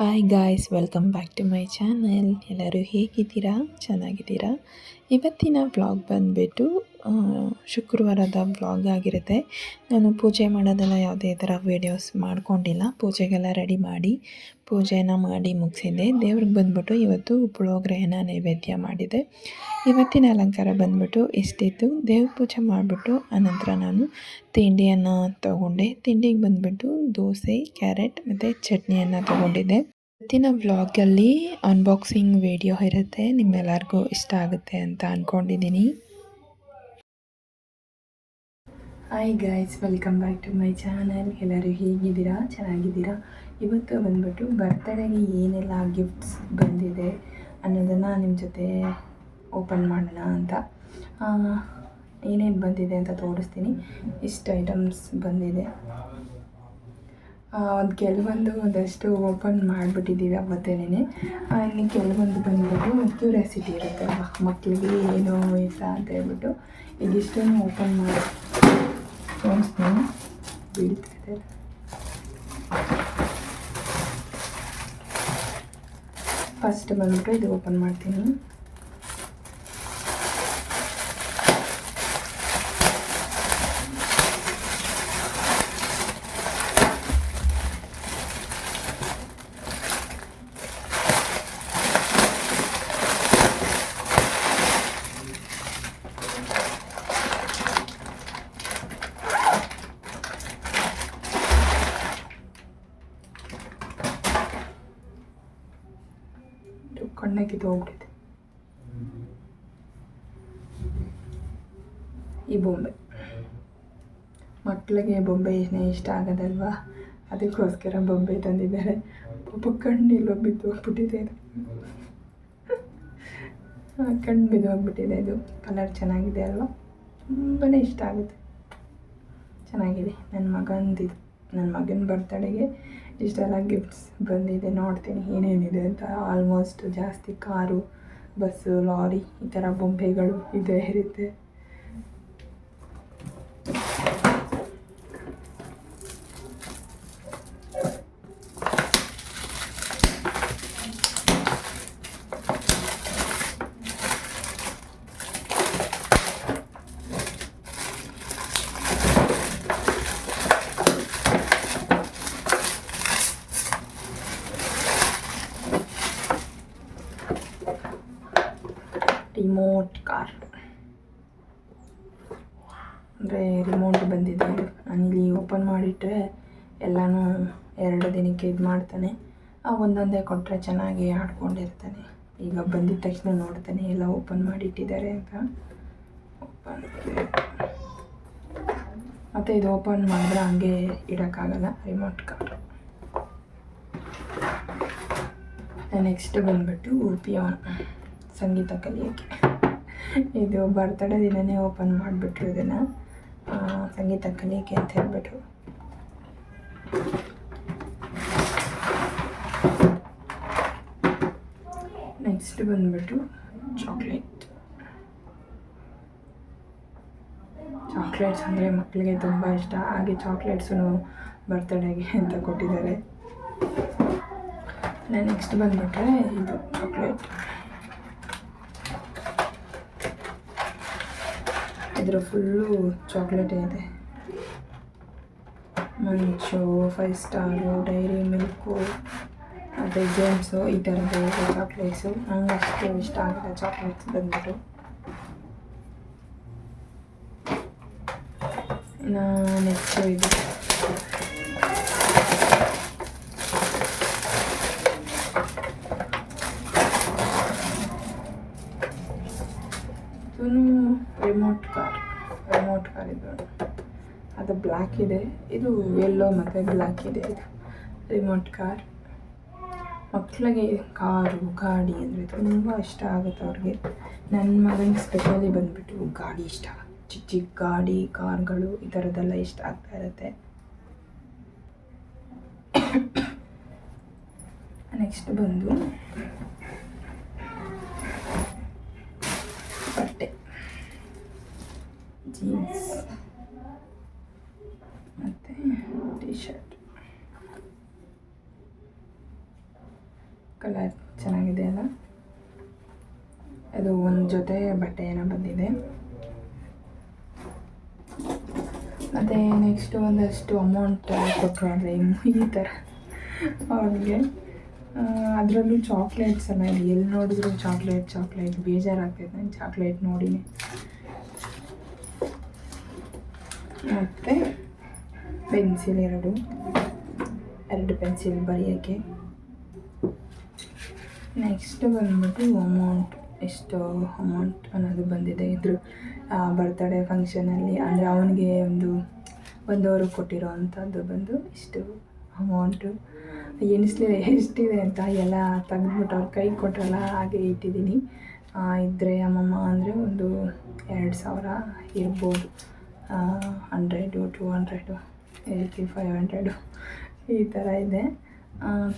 Hi guys welcome back to my channel ಎಲ್ಲರೂ ಹೇಗಿದ್ದೀರಾ? ಚೆನ್ನಾಗಿದ್ದೀರಾ? ಇವತ್ತಿನ ವ್ಲಾಗ್ ಬಂದುಬಿಟ್ಟು ಶುಕ್ರವಾರದ ವ್ಲಾಗ್ ಆಗಿರುತ್ತೆ. ನಾನು ಪೂಜೆ ಮಾಡೋದೆಲ್ಲ ಯಾವುದೇ ಥರ ವೀಡಿಯೋಸ್ ಮಾಡ್ಕೊಂಡಿಲ್ಲ. ಪೂಜೆಗೆಲ್ಲ ರೆಡಿ ಮಾಡಿ, ಪೂಜೆನ ಮಾಡಿ ಮುಗಿಸಿದ್ದೆ. ದೇವ್ರಿಗೆ ಬಂದ್ಬಿಟ್ಟು ಇವತ್ತು ಪುಳೋಗ್ರೆಯನ್ನ ನೈವೇದ್ಯ ಮಾಡಿದೆ. ಇವತ್ತಿನ ಅಲಂಕಾರ ಬಂದ್ಬಿಟ್ಟು ಇಷ್ಟಿತ್ತು. ದೇವ್ರ ಪೂಜೆ ಮಾಡಿಬಿಟ್ಟು, ಆನಂತರ ನಾನು ತಿಂಡಿಯನ್ನು ತಗೊಂಡೆ. ತಿಂಡಿಗೆ ಬಂದುಬಿಟ್ಟು ದೋಸೆ, ಕ್ಯಾರೆಟ್ ಮತ್ತು ಚಟ್ನಿಯನ್ನು ತೊಗೊಂಡಿದ್ದೆ. ಇವತ್ತಿನ ವ್ಲಾಗಲ್ಲಿ ಅನ್ಬಾಕ್ಸಿಂಗ್ ವಿಡಿಯೋ ಇರುತ್ತೆ. ನಿಮ್ಮೆಲ್ಲರಿಗೂ ಇಷ್ಟ ಆಗುತ್ತೆ ಅಂತ ಅಂದ್ಕೊಂಡಿದ್ದೀನಿ hi guys welcome back to my channel ಎಲ್ಲರೂ ಹೇಗಿದ್ದೀರಾ? ಚೆನ್ನಾಗಿದ್ದೀರಾ? ಇವತ್ತು ಬಂದ್ಬಿಟ್ಟು ಬರ್ತಡೇಗೆ ಏನೆಲ್ಲ ಗಿಫ್ಟ್ಸ್ ಬಂದಿದೆ ಅನ್ನೋದನ್ನು ನಿಮ್ಮ ಜೊತೆ ಓಪನ್ ಮಾಡೋಣ ಅಂತ. ಏನೇನು ಬಂದಿದೆ ಅಂತ ತೋರಿಸ್ತೀನಿ. ಇಷ್ಟು ಐಟಮ್ಸ್ ಬಂದಿದೆ. ಒಂದು ಕೆಲವೊಂದು ಒಂದಷ್ಟು ಓಪನ್ ಮಾಡಿಬಿಟ್ಟಿದ್ದೀವಿ ಅವತ್ತೇನೆ ಇನ್ನು ಕೆಲವೊಂದು ಬಂದ್ಬಿಟ್ಟು ಕ್ಯೂರಿಯಾಸಿಟಿ ಇರುತ್ತೆ. ಮಕ್ಕಳಿಗೆ ಏನು ಇಲ್ಲ ಅಂತ ಹೇಳ್ಬಿಟ್ಟು ಇದಿಷ್ಟನ್ನು ಓಪನ್ ಮಾಡಿ. ತೋರಿಸ್ತೀನಿ. ಬೀಳ್ತಾ ಇದೆ ಫಸ್ಟ್ ಬಂದ್ಬಿಟ್ಟು ಇದು ಓಪನ್ ಮಾಡ್ತೀನಿ. ಕಣ್ಣಾಗಿ ಹೋಗ್ಬಿಟ್ಟಿದೆ. ಈ ಬೊಂಬೆ. ಮಕ್ಕಳಿಗೆ ಬೊಂಬೆ ಇಷ್ಟ ಆಗೋದಲ್ವಾ? ಅದಕ್ಕೋಸ್ಕರ ಬೊಂಬೆ ತಂದಿದ್ದಾರೆ. ಪಾಪ ಕಣ್ಣಿಲ್ಲ ಬಿದ್ದು ಹೋಗ್ಬಿಟ್ಟಿದೆ ಇದು ಕಣ್ಣು ಬಿದ್ದು ಹೋಗ್ಬಿಟ್ಟಿದೆ ಇದು ಕಲರ್ ಚೆನ್ನಾಗಿದೆ ಅಲ್ವಾ? ತುಂಬಾ ಇಷ್ಟ ಆಗುತ್ತೆ. ಚೆನ್ನಾಗಿದೆ. ನನ್ನ ಮಗಂದಿದು. ನನ್ನ ಮಗನ ಬರ್ತಡೆಗೆ ಇಷ್ಟೆಲ್ಲ ಗಿಫ್ಟ್ಸ್ ಬಂದಿದೆ, ನೋಡ್ತೀನಿ ಏನೇನಿದೆ ಅಂತ. ಆಲ್ಮೋಸ್ಟ್ ಜಾಸ್ತಿ ಕಾರು ಬಸ್ಸು ಲಾರಿ ಈ ಥರ ಬೊಂಬೆಗಳು ಇದೇ, ಇರುತ್ತೆ ರಿಮೋಟ್ ಕಾರ್ ಅಂದರೆ ರಿಮೋಟ್ ಬಂದಿದೆ. ಇಲ್ಲಿ ಓಪನ್ ಮಾಡಿಟ್ಟರೆ ಎಲ್ಲನೂ ಎರಡು ದಿನಕ್ಕೆ ಇದು ಮಾಡ್ತಾನೆ. ಒಂದೊಂದೇ ಕೊಟ್ಟರೆ ಚೆನ್ನಾಗಿ ಆಡ್ಕೊಂಡಿರ್ತಾನೆ. ಈಗ ಬಂದಿದ ತಕ್ಷಣ ನೋಡ್ತಾನೆ, ಎಲ್ಲ ಓಪನ್ ಮಾಡಿಟ್ಟಿದ್ದಾರೆ ಅಂತ. ಓಪನ್ ಮತ್ತು ಇದು ಓಪನ್ ಮಾಡಿದ್ರೆ ಹಂಗೆ ಇಡೋಕ್ಕಾಗಲ್ಲ ರಿಮೋಟ್ ಕಾರ್ ನೆಕ್ಸ್ಟ್ ಬಂದುಬಿಟ್ಟು ಪಿಯೋನ್ ಸಂಗೀತ ಕಲಿಯೋಕ್ಕೆ ಇದು ಬರ್ತಡೇ ದಿನವೇ ಓಪನ್ ಮಾಡಿಬಿಟ್ರು ಇದನ್ನು. ಸಂಗೀತ ಕಲಿಕೆ ಅಂತ ಹೇಳ್ಬಿಟ್ಟು ನೆಕ್ಸ್ಟ್ ಬಂದ್ಬಿಟ್ಟು ಚಾಕ್ಲೇಟ್ ಚಾಕ್ಲೇಟ್ಸ್ ಅಂದರೆ ಮಕ್ಕಳಿಗೆ ತುಂಬ ಇಷ್ಟ. ಹಾಗೆ ಚಾಕ್ಲೇಟ್ಸು ಬರ್ತಡೇಗೆ ಅಂತ ಕೊಟ್ಟಿದ್ದಾರೆ. ನೆಕ್ಸ್ಟ್ ಬಂದುಬಿಟ್ರೆ ಇದು ಚಾಕ್ಲೇಟ್ ಇದರ ಫುಲ್ಲು ಚಾಕ್ಲೇಟೇ ಇದೆ. Munch five star Dairy Milk ಮತ್ತು ಜೇಮ್ಸು ಈ ಥರದ್ದು ಚಾಕ್ಲೇಟ್ಸು ನಂಗೆ ಅಷ್ಟು ಇಷ್ಟ ಆಗಿದೆ ಚಾಕ್ಲೇಟ್ಸ್ ಬಂದ್ಬಿಟ್ಟು. ನೆಕ್ಸ್ಟ್ ಇದು. ರಿಮೋಟ್ ಕಾರ್ ರಿಮೋಟ್ ಕಾರ್ ಇದು. ಅದು ಬ್ಲ್ಯಾಕ್ ಇದೆ. ಇದು ಎಲ್ಲೋ ಮತ್ತು ಬ್ಲ್ಯಾಕ್ ಇದೆ ಇದು. ರಿಮೋಟ್ ಕಾರ್ ಮಕ್ಕಳಿಗೆ ಕಾರು, ಗಾಡಿ ಅಂದರೆ ತುಂಬ ಇಷ್ಟ ಆಗುತ್ತೆ ಅವ್ರಿಗೆ. ನನ್ನ ಮಗನಿಗೆ ಸ್ಪೆಷಲಿ ಬಂದುಬಿಟ್ಟು ಗಾಡಿ ಇಷ್ಟ. ಚಿಕ್ಕ ಚಿಕ್ಕ ಗಾಡಿ, ಕಾರ್ಗಳು, ಈ ಥರದ್ದೆಲ್ಲ ಇಷ್ಟ ಆಗ್ತಾ ಇರುತ್ತೆ. ನೆಕ್ಸ್ಟ್ ಬಂದು ಬಟ್ಟೆ. ಜೀನ್ಸ್ ಮತ್ತು ಟಿ ಶರ್ಟ್ ಕಲರ್ ಚೆನ್ನಾಗಿದೆ ಅಲ್ಲ? ಅದು ಒಂದು ಜೊತೆ ಬಟ್ಟೆ ಏನೋ ಬಂದಿದೆ. ಮತ್ತು ನೆಕ್ಸ್ಟ್ ಒಂದಷ್ಟು ಅಮೌಂಟ್ ಕೊಟ್ಟರು ಅಂದರೆ ಈ ಥರ ಅವ್ರಿಗೆ. ಅದರಲ್ಲೂ ಚಾಕ್ಲೇಟ್ಸ್ ಎಲ್ಲ ಇಲ್ಲಿ ಎಲ್ಲಿ ನೋಡಿದ್ರು ಚಾಕ್ಲೇಟ್ ಚಾಕ್ಲೇಟ್ ಬೇಜಾರಾಗ್ತೈತೆ, ನಾನು ಚಾಕ್ಲೇಟ್ ನೋಡಿನಿ. ಮತ್ತು ಪೆನ್ಸಿಲ್ ಎರಡು ಎರಡು ಪೆನ್ಸಿಲ್ ಬರೆಯೋಕ್ಕೆ. ನೆಕ್ಸ್ಟ್ ಬಂದ್ಬಿಟ್ಟು ಅಮೌಂಟ್ ಎಷ್ಟು ಅಮೌಂಟ್ ಅನ್ನೋದು ಬಂದಿದೆ. ಇದ್ರ ಬರ್ತಡೇ ಫಂಕ್ಷನಲ್ಲಿ ಅಂದರೆ ಅವನಿಗೆ ಒಂದು, ಒಂದವರು ಕೊಟ್ಟಿರೋ ಅಂಥದ್ದು ಬಂದು ಇಷ್ಟು ಅಮೌಂಟು ಎಣಿಸ್ಲಿಲ್ಲ ಎಷ್ಟಿದೆ ಅಂತ ಎಲ್ಲ ತೆಗೆದ್ಬಿಟ್ಟು ಅವ್ರ ಕೈ ಕೊಟ್ಟರಲ್ಲ ಹಾಗೆ ಇಟ್ಟಿದ್ದೀನಿ. ಇದ್ದರೆ ಅಮ್ಮಮ್ಮ ಅಂದರೆ ಒಂದು ಎರಡು ಸಾವಿರ ಇರ್ಬೋದು. Hundred two hundred eighty five hundred ಈ ಥರ ಇದೆ.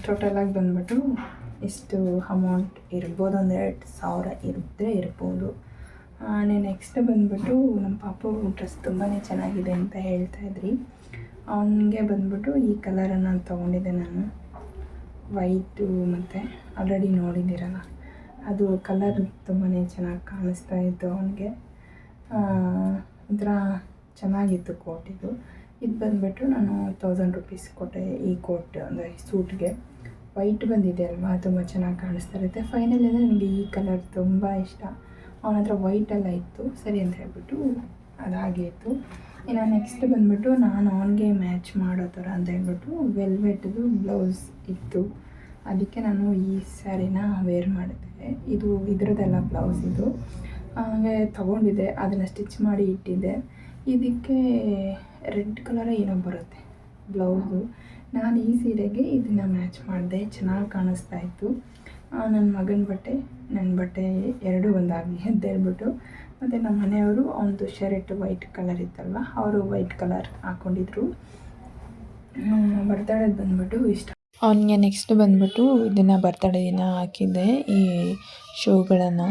ಟೋಟಲಾಗಿ ಬಂದ್ಬಿಟ್ಟು ಇಷ್ಟು ಅಮೌಂಟ್ ಇರ್ಬೋದು. ಒಂದು ಎರಡು ಸಾವಿರ ಇದ್ದರೆ ಇರ್ಬೋದು. ನೆಕ್ಸ್ಟ್ ಬಂದ್ಬಿಟ್ಟು ನಮ್ಮ ಪಾಪು ಡ್ರೆಸ್ ತುಂಬಾ ಚೆನ್ನಾಗಿದೆ ಅಂತ ಹೇಳ್ತಾಯಿದ್ರಿ ಅವನಿಗೆ ಬಂದ್ಬಿಟ್ಟು ಈ ಕಲರನ್ನು ತೊಗೊಂಡಿದ್ದೆ ನಾನು. ವೈಟು ಮತ್ತು ಆಲ್ರೆಡಿ ನೋಡಿದ್ದೀರಲ್ಲ, ಅದು ಕಲರ್ ತುಂಬಾ ಚೆನ್ನಾಗಿ ಕಾಣಿಸ್ತಾ ಇತ್ತು ಅವನಿಗೆ. ಒಂಥರ ಚೆನ್ನಾಗಿತ್ತು ಕೋಟ್ ಇದು. ಇದು ಬಂದುಬಿಟ್ಟು ನಾನು ತೌಸಂಡ್ ರುಪೀಸ್ ಕೊಟ್ಟೆ ಈ ಕೋಟ್ ಅಂದರೆ ಸೂಟ್ಗೆ ವೈಟ್ ಬಂದಿದೆ ಅಲ್ವಾ, ತುಂಬ ಚೆನ್ನಾಗಿ ಕಾಣಿಸ್ತಾ ಇರುತ್ತೆ. ಫೈನಲಿ ನನಗೆ ಈ ಕಲರ್ ತುಂಬ ಇಷ್ಟ. ಅವನ ಹತ್ರ ವೈಟೆಲ್ಲ ಇತ್ತು. ಸರಿ ಅಂತ ಹೇಳ್ಬಿಟ್ಟು ಅದು ಹಾಗೆ ಇತ್ತು ಇನ್ನು ನೆಕ್ಸ್ಟ್ ಬಂದುಬಿಟ್ಟು ನಾನು ಅವನಿಗೆ ಮ್ಯಾಚ್ ಮಾಡೋ ಥರ ಅಂತ ಹೇಳ್ಬಿಟ್ಟು ವೆಲ್ವೆಟ್ದು ಬ್ಲೌಸ್ ಇತ್ತು. ಅದಕ್ಕೆ ನಾನು ಈ ಸ್ಯಾರಿನ ವೇರ್ ಮಾಡಿದ್ದೆ. ಇದು ಇದರದ್ದೆಲ್ಲ ಬ್ಲೌಸ್ ಇದು. ಹಾಗೆ ತೊಗೊಂಡಿದ್ದೆ. ಅದನ್ನು ಸ್ಟಿಚ್ ಮಾಡಿ ಇಟ್ಟಿದ್ದೆ. ಇದಕ್ಕೆ ರೆಡ್ ಕಲರ ಏನೋ ಬರುತ್ತೆ ಬ್ಲೌಸು ನಾನು ಈ ಸೀರೆಗೆ ಇದನ್ನು ಮ್ಯಾಚ್ ಮಾಡಿದೆ. ಚೆನ್ನಾಗಿ ಕಾಣಿಸ್ತಾ ಇತ್ತು. ನನ್ನ ಮಗನ ಬಟ್ಟೆ ನನ್ನ ಬಟ್ಟೆ ಎರಡೂ ಒಂದಾಗಲಿ ಅಂತ ಹೇಳ್ಬಿಟ್ಟು ಮತ್ತು ನಮ್ಮ ಮನೆಯವರು ಅವನದು ಶರ್ಟ್ ವೈಟ್ ಕಲರ್ ಇತ್ತಲ್ವ? ಅವರು ವೈಟ್ ಕಲರ್ ಹಾಕ್ಕೊಂಡಿದ್ರು ಬರ್ತಡೇದು ಬಂದ್ಬಿಟ್ಟು ಇಷ್ಟ. ಅವನಿಗೆ ನೆಕ್ಸ್ಟ್ ಬಂದ್ಬಿಟ್ಟು ಇದನ್ನು ಬರ್ತಡೇ ದಿನ ಹಾಕಿದ್ದೆ. ಈ ಶೂಗಳನ್ನು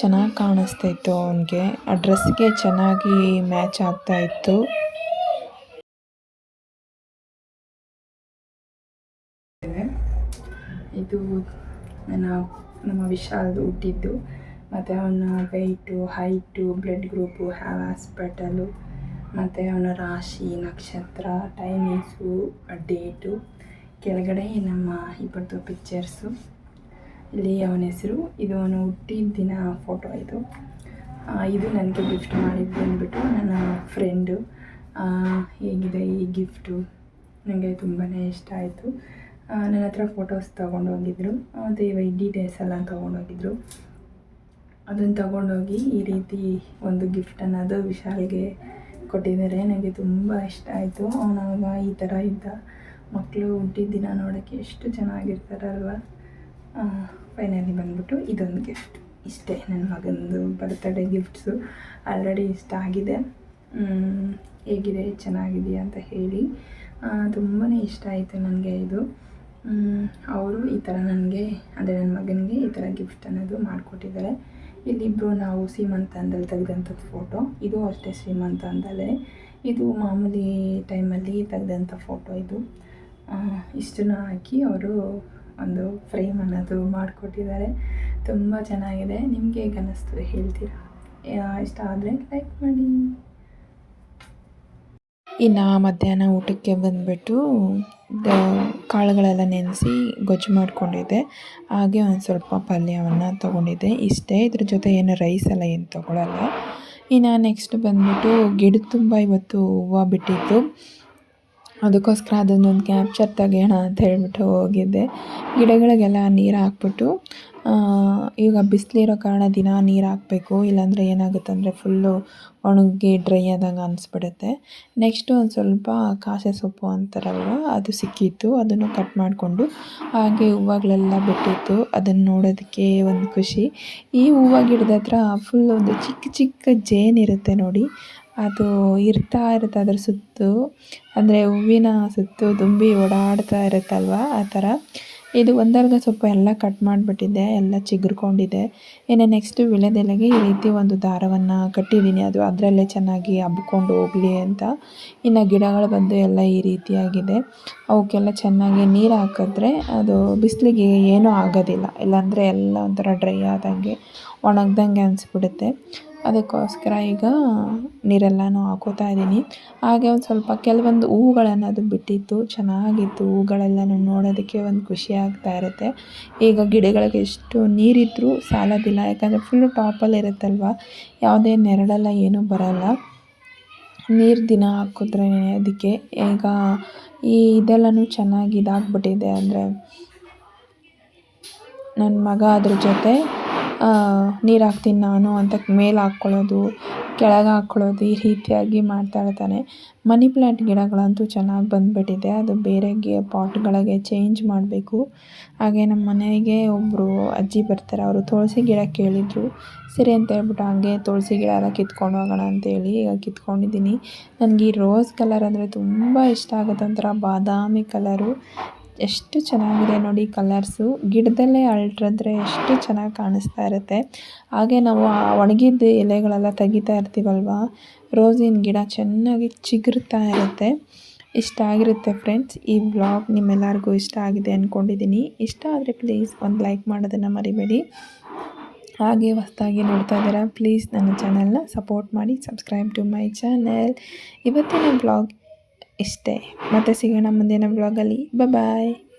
ಚೆನ್ನಾಗಿ ಕಾಣಿಸ್ತಾ ಇತ್ತು ಅವನಿಗೆ. ಆ ಡ್ರೆಸ್ಗೆ ಚೆನ್ನಾಗಿ ಮ್ಯಾಚ್ ಆಗ್ತಾ ಇತ್ತು. ಇದು ನನ್ನ ನಮ್ಮ ವಿಶಾಲ್ದು ಹುಟ್ಟಿದ್ದು. ಮತ್ತು ಅವನ ವೆಯ್ಟು ಹೈಟು ಬ್ಲಡ್ ಗ್ರೂಪು ಹ್ಯಾವ್ ಹಾಸ್ಪಿಟಲು ಮತ್ತು ಅವನ ರಾಶಿ, ನಕ್ಷತ್ರ ಟೈಮಿಂಗ್ಸು ಡೇಟು ಕೆಳಗಡೆ ನಮ್ಮ ಇಬ್ಬರದು ಪಿಕ್ಚರ್ಸು ಇಲ್ಲಿ ಅವನ ಹೆಸರು, ಇದು ಅವನು ಹುಟ್ಟಿದ ದಿನ ಫೋಟೋ ಇದು. ಇದು ನನಗೆ ಗಿಫ್ಟ್ ಮಾಡಿದ್ದು ಅಂದ್ಬಿಟ್ಟು ನನ್ನ ಫ್ರೆಂಡು ಹೇಗಿದೆ ಈ ಗಿಫ್ಟು ನನಗೆ ತುಂಬಾ ಇಷ್ಟ ಆಯಿತು. ನನ್ನ ಹತ್ರ ಫೋಟೋಸ್ ತೊಗೊಂಡೋಗಿದ್ರು ಮತ್ತು ಇವಾಗ ಡೀಟೇಲ್ಸ್ ಎಲ್ಲ ತೊಗೊಂಡೋಗಿದ್ರು ಅದನ್ನು ತಗೊಂಡೋಗಿ ಈ ರೀತಿ ಒಂದು ಗಿಫ್ಟ್ ಅನ್ನೋದು ವಿಶಾಲ್ಗೆ ಕೊಟ್ಟಿದ್ದಾರೆ. ನನಗೆ ತುಂಬ ಇಷ್ಟ ಆಯಿತು. ಅವನವಾಗ ಈ ಥರ ಇದ್ದ ಮಕ್ಕಳು ಹುಟ್ಟಿದ ದಿನ ನೋಡೋಕ್ಕೆ ಎಷ್ಟು ಚೆನ್ನಾಗಿರ್ತಾರಲ್ವ? ಫೈನಲಿ ಬಂದ್ಬಿಟ್ಟು ಇದೊಂದು ಗಿಫ್ಟ್ ಇಷ್ಟೇ ನನ್ನ ಮಗನದು ಬರ್ತಡೇ ಗಿಫ್ಟ್ಸು ಆಲ್ರೆಡಿ ಇಷ್ಟ ಆಗಿದೆ. ಹೇಗಿದೆ? ಚೆನ್ನಾಗಿದೆಯಾ ಅಂತ ಹೇಳಿ. ತುಂಬಾ ಇಷ್ಟ ಆಯಿತು ನನಗೆ ಇದು. ಅವರು ಈ ಥರ ನನಗೆ, ಅಂದರೆ ನನ್ನ ಮಗನಿಗೆ ಈ ಥರ ಗಿಫ್ಟ್ ಅನ್ನೋದು ಮಾಡಿಕೊಟ್ಟಿದ್ದಾರೆ. ಇಲ್ಲಿಬ್ಬರು ನಾವು ಸೀಮಂತಂದಲ್ಲಿ ತೆಗೆದಂಥದ್ದು ಫೋಟೋ ಇದು ಅಷ್ಟೇ ಶ್ರೀಮಂತಂದಲ್ಲೇ ಇದು ಮಾಮೂಲಿ ಟೈಮಲ್ಲಿ ತೆಗೆದಂಥ ಫೋಟೋ ಇದು. ಇಷ್ಟನ್ನು ಹಾಕಿ ಅವರು ಒಂದು ಫ್ರೇಮ್ ಅನ್ನೋದು ಮಾಡಿಕೊಟ್ಟಿದ್ದಾರೆ. ತುಂಬ ಚೆನ್ನಾಗಿದೆ. ನಿಮಗೆ ಹೇಗೆ ಹೇಳ್ತೀರಾ? ಇಷ್ಟ ಆದರೆ ಲೈಕ್ ಮಾಡಿ. ಇನ್ನು ಮಧ್ಯಾಹ್ನ ಊಟಕ್ಕೆ ಬಂದುಬಿಟ್ಟು ಕಾಳುಗಳೆಲ್ಲ ನೆನೆಸಿ ಗೊಜ್ಜು ಮಾಡಿಕೊಂಡಿದ್ದೆ. ಹಾಗೆ ಒಂದು ಸ್ವಲ್ಪ ಪಲ್ಯವನ್ನು ತೊಗೊಂಡಿದ್ದೆ. ಇಷ್ಟೇ, ಇದ್ರ ಜೊತೆ ಏನು ರೈಸ್ ಎಲ್ಲ ಏನು ತೊಗೊಳಲ್ಲ. ಇನ್ನು ನೆಕ್ಸ್ಟ್ ಬಂದುಬಿಟ್ಟು ಗಿಡದ ತುಂಬ ಇವತ್ತು ಹೂವು ಬಿಟ್ಟಿತ್ತು. ಅದಕ್ಕೋಸ್ಕರ ಅದನ್ನೊಂದು ಕ್ಯಾಪ್ಚರ್ ತೆಗೆಯೋಣ ಅಂತ ಹೇಳ್ಬಿಟ್ಟು ಹೋಗಿದ್ದೆ. ಗಿಡಗಳಿಗೆಲ್ಲ ನೀರು ಹಾಕ್ಬಿಟ್ಟು ಈಗ ಬಿಸಿಲಿರೋ ಕಾರಣ ದಿನ ನೀರು ಹಾಕಬೇಕು, ಇಲ್ಲಾಂದರೆ ಏನಾಗುತ್ತೆ ಅಂದರೆ ಫುಲ್ಲು ಒಣಗಿ ಡ್ರೈ ಆದಂಗೆ ಅನಿಸ್ಬಿಡುತ್ತೆ. ನೆಕ್ಸ್ಟು ಒಂದು ಸ್ವಲ್ಪ ಕಾಸೆ ಸೊಪ್ಪು ಅಂತಾರಲ್ವ ಅದು ಸಿಕ್ಕಿತ್ತು. ಅದನ್ನು ಕಟ್ ಮಾಡಿಕೊಂಡು ಹಾಗೆ ಹೂವಾಗಳೆಲ್ಲ ಬಿಟ್ಟಿತ್ತು. ಅದನ್ನು ನೋಡೋದಕ್ಕೆ ಒಂದು ಖುಷಿ. ಈ ಹೂವು ಗಿಡದ ಹತ್ರ ಫುಲ್ ಒಂದು ಚಿಕ್ಕ ಚಿಕ್ಕ ಜೇನಿರುತ್ತೆ ನೋಡಿ ಅದು ಇರ್ತಾ ಇರುತ್ತೆ ಅದ್ರ ಸುತ್ತು. ಅಂದರೆ ಹೂವಿನ ಸುತ್ತು, ದುಂಬಿ ಓಡಾಡ್ತಾ ಇರುತ್ತಲ್ವ ಆ ಥರ. ಇದು ಒಂದರ್ಗ ಸೊಪ್ಪು ಎಲ್ಲ ಕಟ್ ಮಾಡಿಬಿಟ್ಟಿದ್ದೆ, ಎಲ್ಲ ಚಿಗುರ್ಕೊಂಡಿದೆ. ಇನ್ನು ನೆಕ್ಸ್ಟು ವಿಳೆದೆಲೆಗೆ ಈ ರೀತಿ ಒಂದು ದಾರವನ್ನು ಕಟ್ಟಿದ್ದೀನಿ. ಅದು ಅದರಲ್ಲೇ ಚೆನ್ನಾಗಿ ಹಬ್ಕೊಂಡು ಹೋಗಲಿ ಅಂತ. ಇನ್ನು ಗಿಡಗಳು ಬಂದು ಎಲ್ಲ ಈ ರೀತಿಯಾಗಿದೆ. ಅವಕ್ಕೆಲ್ಲ ಚೆನ್ನಾಗಿ ನೀರು ಹಾಕಿದ್ರೆ ಅದು ಬಿಸಿಲಿಗೆ ಏನೂ ಆಗೋದಿಲ್ಲ. ಇಲ್ಲಾಂದರೆ ಎಲ್ಲ ಒಂಥರ ಡ್ರೈ ಆದಂಗೆ ಒಣಗ್ದಂಗೆ ಅನಿಸ್ಬಿಡುತ್ತೆ. ಅದಕ್ಕೋಸ್ಕರ ಈಗ ನೀರೆಲ್ಲನೂ ಹಾಕೋತಾ ಇದ್ದೀನಿ. ಹಾಗೆ ಒಂದು ಸ್ವಲ್ಪ ಕೆಲವೊಂದು ಹೂವುಗಳನ್ನು ಅದು ಬಿಟ್ಟಿತ್ತು. ಚೆನ್ನಾಗಿತ್ತು ಹೂಗಳೆಲ್ಲನೂ ನೋಡೋದಕ್ಕೆ ಒಂದು ಖುಷಿ ಆಗ್ತಾ ಇರುತ್ತೆ. ಈಗ ಗಿಡಗಳಿಗೆ ಎಷ್ಟು ನೀರಿದ್ದರೂ ಸಾಲೋದಿಲ್ಲ. ಯಾಕಂದರೆ ಫುಲ್ಲು ಟಾಪಲ್ಲಿ ಇರುತ್ತಲ್ವ? ಯಾವುದೇ ನೆರಳೆಲ್ಲ, ಏನೂ ಬರೋಲ್ಲ. ನೀರು ದಿನ ಹಾಕಿದ್ರೆ ಅದಕ್ಕೆ. ಈಗ ಈ ಇದೆಲ್ಲನೂ ಚೆನ್ನಾಗಿ ಇದಾಗ್ಬಿಟ್ಟಿದೆ ಅಂದರೆ ನನ್ನ ಮಗ ಅದ್ರ ಜೊತೆ ನೀರು ಹಾಕ್ತೀನಿ ನಾನು ಅಂತ ಮೇಲೆ ಹಾಕ್ಕೊಳ್ಳೋದು, ಕೆಳಗೆ ಹಾಕ್ಕೊಳ್ಳೋದು ಈ ರೀತಿಯಾಗಿ ಮಾಡ್ತಾ ಇರ್ತಾನೆ. ಮನಿ ಪ್ಲ್ಯಾಂಟ್ ಗಿಡಗಳಂತೂ ಚೆನ್ನಾಗಿ ಬಂದುಬಿಟ್ಟಿದೆ. ಅದು ಬೇರೆಗೆ ಪಾಟ್ಗಳಿಗೆ ಚೇಂಜ್ ಮಾಡಬೇಕು. ಹಾಗೆ ನಮ್ಮ ಮನೆಗೆ ಒಬ್ಬರು ಅಜ್ಜಿ ಬರ್ತಾರೆ. ಅವರು ತುಳಸಿ ಗಿಡ ಕೇಳಿದರು. ಸರಿ ಅಂತ ಹೇಳ್ಬಿಟ್ಟು ಹಾಗೆ ತುಳಸಿ ಗಿಡ ಎಲ್ಲ ಕಿತ್ಕೊಂಡು ಹೋಗೋಣ ಅಂತೇಳಿ ಈಗ ಕಿತ್ಕೊಂಡಿದ್ದೀನಿ. ನನಗೆ ಈ ರೋಸ್ ಕಲರ್ ಅಂದರೆ ತುಂಬ ಇಷ್ಟ ಆಗುತ್ತೆ. ಒಂಥರ ಬಾದಾಮಿ ಕಲರು. ಎಷ್ಟು ಚೆನ್ನಾಗಿದೆ ನೋಡಿ ಕಲರ್ಸು. ಗಿಡದಲ್ಲೇ ಅರಳಿದ್ರೆ ಎಷ್ಟು ಚೆನ್ನಾಗಿ ಕಾಣಿಸ್ತಾ ಇರುತ್ತೆ. ಹಾಗೆ ನಾವು ಆ ಒಣಗಿದ ಎಲೆಗಳೆಲ್ಲ ತೆಗಿತಾ ಇರ್ತೀವಲ್ವ? ರೋಸಿನ ಗಿಡ ಚೆನ್ನಾಗಿ ಚಿಗುರ್ತಾ ಇರುತ್ತೆ. ಇಷ್ಟ ಆಗಿರುತ್ತೆ ಫ್ರೆಂಡ್ಸ್, ಈ ಬ್ಲಾಗ್ ನಿಮ್ಮೆಲ್ಲರಿಗೂ ಇಷ್ಟ ಆಗಿದೆ ಅಂದ್ಕೊಂಡಿದ್ದೀನಿ ಇಷ್ಟ ಆದರೆ ಪ್ಲೀಸ್ ಒಂದು ಲೈಕ್ ಮಾಡೋದನ್ನು ಮರಿಬೇಡಿ. ಹಾಗೆ ಹೊಸ್ದಾಗಿ ನೋಡ್ತಾ ಇದ್ದೀರಾ, ಪ್ಲೀಸ್ ನನ್ನ ಚಾನಲ್ನ ಸಪೋರ್ಟ್ ಮಾಡಿ, ಸಬ್ಸ್ಕ್ರೈಬ್ ಟು ಮೈ ಚಾನೆಲ್. ಇವತ್ತಿನ ಬ್ಲಾಗ್ ಇಷ್ಟೇ. ಮತ್ತೆ ಸಿಗೋಣ ಮುಂದಿನ ಬ್ಲಾಗಲ್ಲಿ ಬಾಯ್